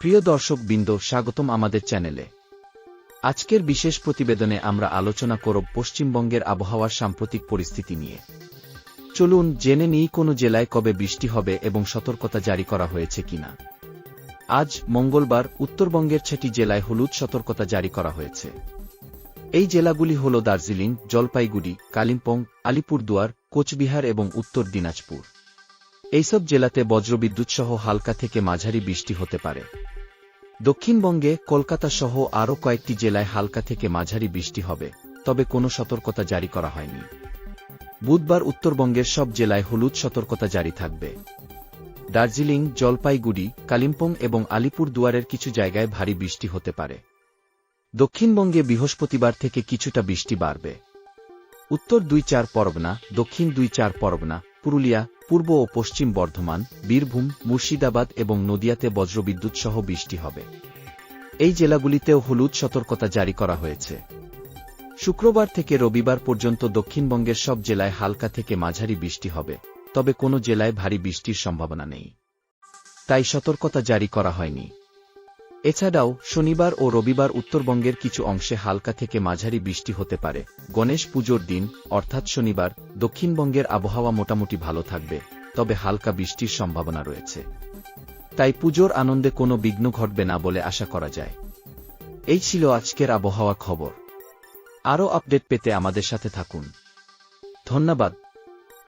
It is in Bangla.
প্রিয় দর্শক বিন্দু স্বাগতম আমাদের চ্যানেলে। আজকের বিশেষ প্রতিবেদনে আমরা আলোচনা করব পশ্চিমবঙ্গের আবহাওয়ার সাম্প্রতিক পরিস্থিতি নিয়ে। চলুন জেনে নিই কোন জেলায় কবে বৃষ্টি হবে এবং সতর্কতা জারি করা হয়েছে কিনা। আজ মঙ্গলবার উত্তরবঙ্গের ছটি জেলায় হলুদ সতর্কতা জারি করা হয়েছে। এই জেলাগুলি হল দার্জিলিং, জলপাইগুড়ি, কালিম্পং, আলিপুরদুয়ার, কোচবিহার এবং উত্তর দিনাজপুর। এইসব জেলাতে বজ্রবিদ্যুৎ সহ হালকা থেকে মাঝারি বৃষ্টি হতে পারে। দক্ষিণবঙ্গে কলকাতা সহ আরও কয়েকটি জেলায় হালকা থেকে মাঝারি বৃষ্টি হবে, তবে কোনো সতর্কতা জারি করা হয়নি। বুধবার উত্তরবঙ্গের সব জেলায় হলুদ সতর্কতা জারি থাকবে। দার্জিলিং, জলপাইগুড়ি, কালিম্পং এবং আলিপুর দুয়ারের কিছু জায়গায় ভারী বৃষ্টি হতে পারে। দক্ষিণবঙ্গে বৃহস্পতিবার থেকে কিছুটা বৃষ্টি বাড়বে। উত্তর দুই চার পরগনা, দক্ষিণ দুই চার পরগনা, পুরুলিয়া পূর্ব ও পশ্চিম বর্ধমান, বীরভূম, মুর্শিদাবাদ এবং নদিয়াতে বজ্রবিদ্যুৎ সহ বৃষ্টি হবে। এই জেলাগুলিতেও হলুদ সতর্কতা জারি করা হয়েছে। শুক্রবার থেকে রবিবার পর্যন্ত দক্ষিণবঙ্গের সব জেলায় হালকা থেকে মাঝারি বৃষ্টি হবে, তবে কোনো জেলায় ভারী বৃষ্টির সম্ভাবনা নেই। তাই সতর্কতা জারি করা হয়নি। এছাড়াও, শনিবার ও রবিবার উত্তরবঙ্গের কিছু অংশে হালকা থেকে মাঝারি বৃষ্টি হতে পারে। গণেশ পুজোর দিন, অর্থাৎ শনিবার, দক্ষিণবঙ্গের আবহাওয়া মোটামুটি ভালো থাকবে, তবে হালকা বৃষ্টির সম্ভাবনা রয়েছে। তাই পুজোর আনন্দে কোনো বিঘ্ন ঘটবে না বলে আশা করা যায়। এই ছিল আজকের আবহাওয়া খবর। আরও আপডেট পেতে আমাদের সাথে থাকুন। ধন্যবাদ।